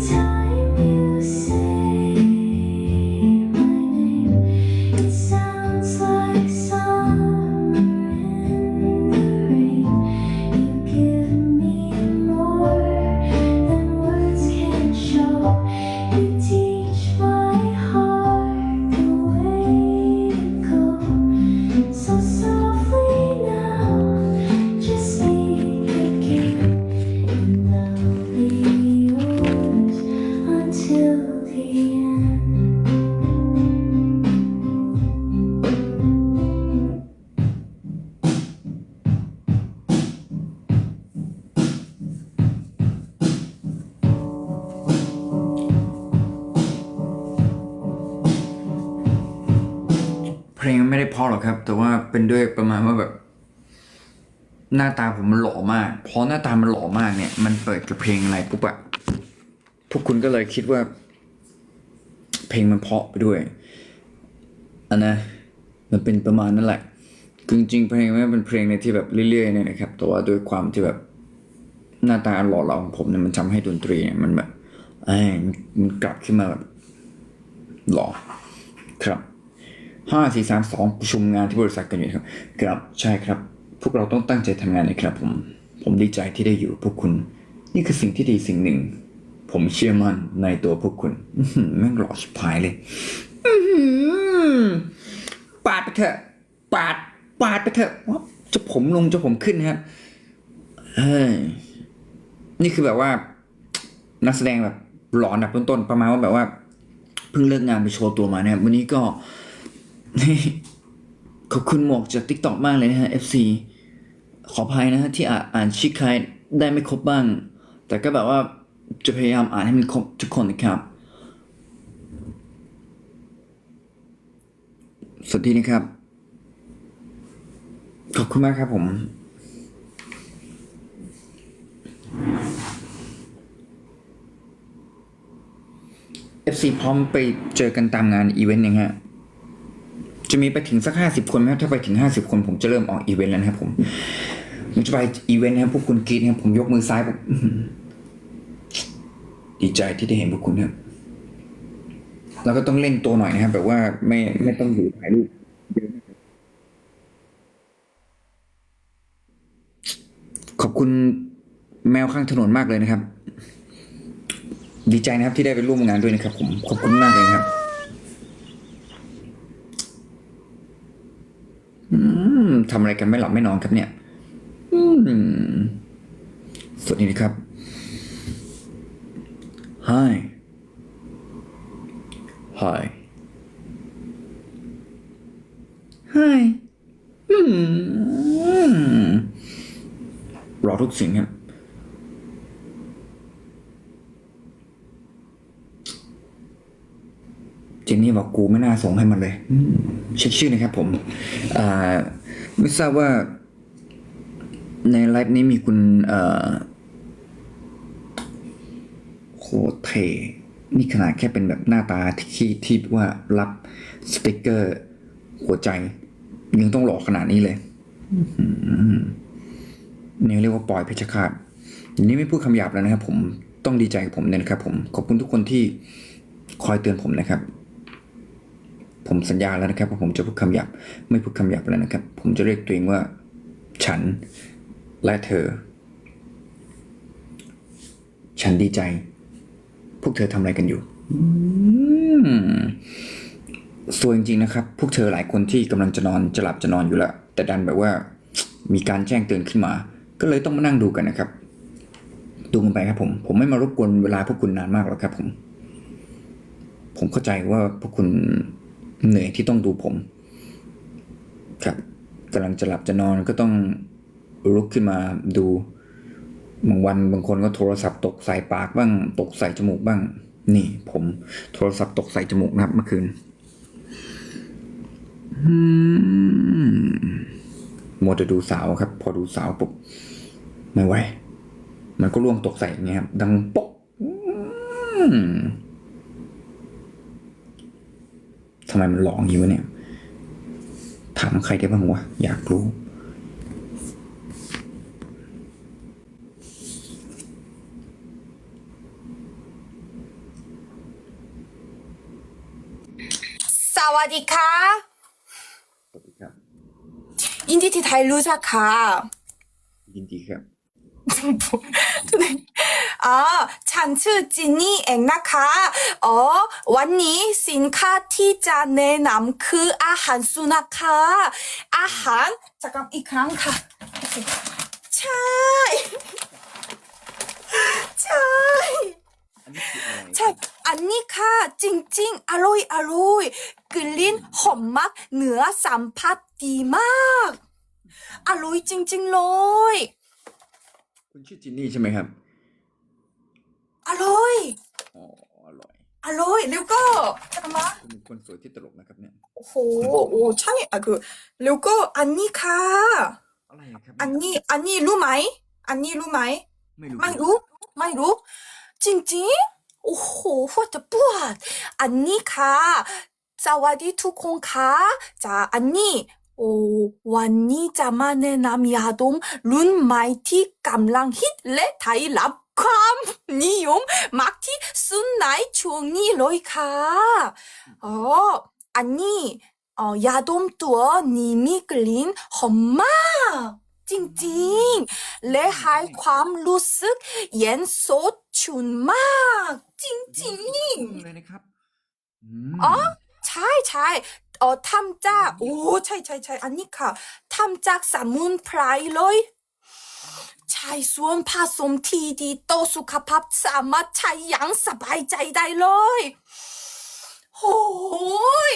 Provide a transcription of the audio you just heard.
time. หรอกครับ แต่ว่าเป็นด้วยประมาณว่าแบบ หน้าตาผมมันหล่อมากพอหน้าตามันหล่อมากเนี่ย มันเปิดกับเพลงอะไรปุ๊บอะพวกคุณก็เลยคิดว่า เพลงมันเพาะไปด้วยอันนะมันเป็นประมาณนั้นแหละคือจริงเพลงมันเป็นเพลงในที่แบบเรื่อยๆเนี่ยนะครับ แต่ว่าด้วยความที่แบบหน้าตาหล่อเหลาของผมเนี่ยมันทำให้ดนตรีเนี่ยมันแบบไอ้มันกลับขึ้นมาแบบหล่อครับ ห้าสี่สามสองประชุมงานที่บริษัทกันอยู่ครับครับใช่ครับ พวกเราต้องตั้งใจทำงานนะครับผม ผมดีใจที่ได้อยู่พวกคุณ นี่คือสิ่งที่ดีสิ่งหนึ่ง ผมเชื่อมั่นในตัวพวกคุณแม่งหล่อชิบหายเลยปาดไปเถอะปาดปาดไปเถอะว่าจะผมลงจะผมขึ้นนะครับเฮ้ยนี่คือแบบว่า นักแสดงแบบหลอนแบบต้นๆประมาณว่าแบบว่า เพิ่งเลิกงานไปโชว์ตัวมาเนะครับวันนี้ก็ ขอบคุณหมวกจาก t ิ k t o k มากเลยนะฮะ FC ขออภัยนะฮะที่อ่านอ่านชิคายได้ไม่ครบบ้าง แต่ก็แบบว่าจะพยายามอ่านให้มันครบทุกคนนะครับ สวัสดีนะครับ ขอบคุณมากครับผม FC พร้อมไปเจอกันตามงานอีเวนต์ยังฮะ จะมีไปถึงสักห้าสิบคนไหมครับถ้าไปถึงห้าสิบคนผมจะเริ่มออกอีเวนต์แล้วนะครับผมผมจะไปอีเวนต์นะครับพวกคุณกรีดนะครับผมยกมือซ้ายผมดีใจที่ได้เห็นพวกคุณครับแล้วก็ต้องเล่นตัวหน่อยนะครับแบบว่าไม่ไม่ต้องอยู่ถ่ายรูปเยอะนะครับขอบคุณแมวข้างถนนมากเลยนะครับ ดีใจนะครับที่ได้ไปร่วมงานด้วยนะครับ ผมขอบคุณมากเลยนะครับ อืม ทำอะไรกันไม่หลับไม่นอนครับเนี่ย อืมสวัสดีนะครับ Hi Hi Hi อืมรอทุกสิ่งครับ เจ นนี่บอกกูไม่น่าส่งให้มันเลยอืมเช็คชื่อนะครับ ผมอ่าไม่ทราบว่า ในไลฟ์นี้มีคุณเอ่อโคตรเทนี่ขนาดแค่เป็นแบบหน้าตาที่ที่ว่ารับสติกเกอร์ หัวใจ ยังต้องหลอกขนาดนี้เลยอื้อหือนี่เรียกว่าปล่อยเพชรฆาตอันนี้ไม่พูดคำหยาบแล้วนะครับ ผมต้องดีใจกับผมเนี่ยนะครับ ผมขอบคุณทุกคนที่คอยเตือนผมนะครับ ผมสัญญาแล้วนะครับว่าผมจะพูดคำหยาบไม่พูดคำหยาบแล้วนะครับ ผมจะเรียกตัวเองว่า ฉันและเธอ ฉันดีใจ พวกเธอทำอะไรกันอยู่สวยจริงๆนะครับ พวกเธอหลายคนที่กำลังจะนอนจะหลับจะนอนอยู่แล้วแต่ดันแบบว่า มีการแจ้งเตือนขึ้นมา ก็เลยต้องมานั่งดูกันนะครับ ดูกันไปครับผม ผมไม่มารบกวนเวลาพวกคุณนานมากหรอกครับผม ผมเข้าใจว่าพวกคุณ เหนื่อยที่ต้องดูผม ครับกำลังจะหลับจะนอนก็ต้องลุกขึ้นมาดูบางวันบางคนก็โทรศัพท์ตกใส่ปากบ้าง ตกใส่จมูกบ้าง นี่ ผมโทรศัพท์ตกใส่จมูกนะครับเมื่อคืนมัวแต่ดูสาวครับ พอดูสาวปุ๊บไม่ไหวมันก็ล่วงตกใส่อย่างเงี้ยครับดังป๊อกอืม ทำไมมันหลอกอย่างนี้วะเนี่ย ถามใครได้บ้างวะ อยากรู้ สวัสดีค่ะ สวัสดีครับ ยินดีที่ไทยรู้จักค่ะ ยินดีครับ อ่าฉันชื่อจินนี่เองนะคะอ๋อวันนี้สินค้าที่จะแนะนำคืออาหารสุนัขค่ะอาหารจะกลับอีกครั้งค่ะ ใช่ ใช่ใช่อันนี้ค่ะ จริงๆ อร่อยอร่อยกลิ่นหอมมากเนื้อสัมผัสดีมาก อร่อยจริง ๆ เลย คุณชื่อจินนี่ใช่ไหมครับ อร่อย อ๋อ อร่อย อร่อยแล้วก็ใช่ไมคุณเป็นคนสวยที่ตลกนะครับเนี่ย โอ้โหโอ้ใช่อะคือแล้วก็อันนี้ค่ะ อะไรครับ อันนี้ อันนี้รู้ไหม อันนี้รู้ไหม ไม่รู้ ไม่รู้ ไม่รู้ จริงๆ โอ้โหหัวจะปวด อันนี้ค่ะสวัสดีทุกคนค่ะจ้าอันนี้ โอ้วันนี้จะมาแนะนำยาดมรุ่นใหม่ที่กำลังฮิตและไทยรับความนิยมมากที่สุดในช่วงนี้เลยค่ะอ๋ออันนี้เอ๋อยาดมตัวนี้มีกลิ่นหอมมากจริงๆ และให้ความรู้สึกเย็นสดชื่นมาก จริงๆเลยนะครับมอ๋อใช่ใช่ เออทำจากโอ้ใช่ใช่ใช่อันนี้ค่ะทำจากสมุนไพรเลยใช้ส่วนผสมทีดีต่สุขภาพสามารถใช้อย่างสบายใจได้เลยโอย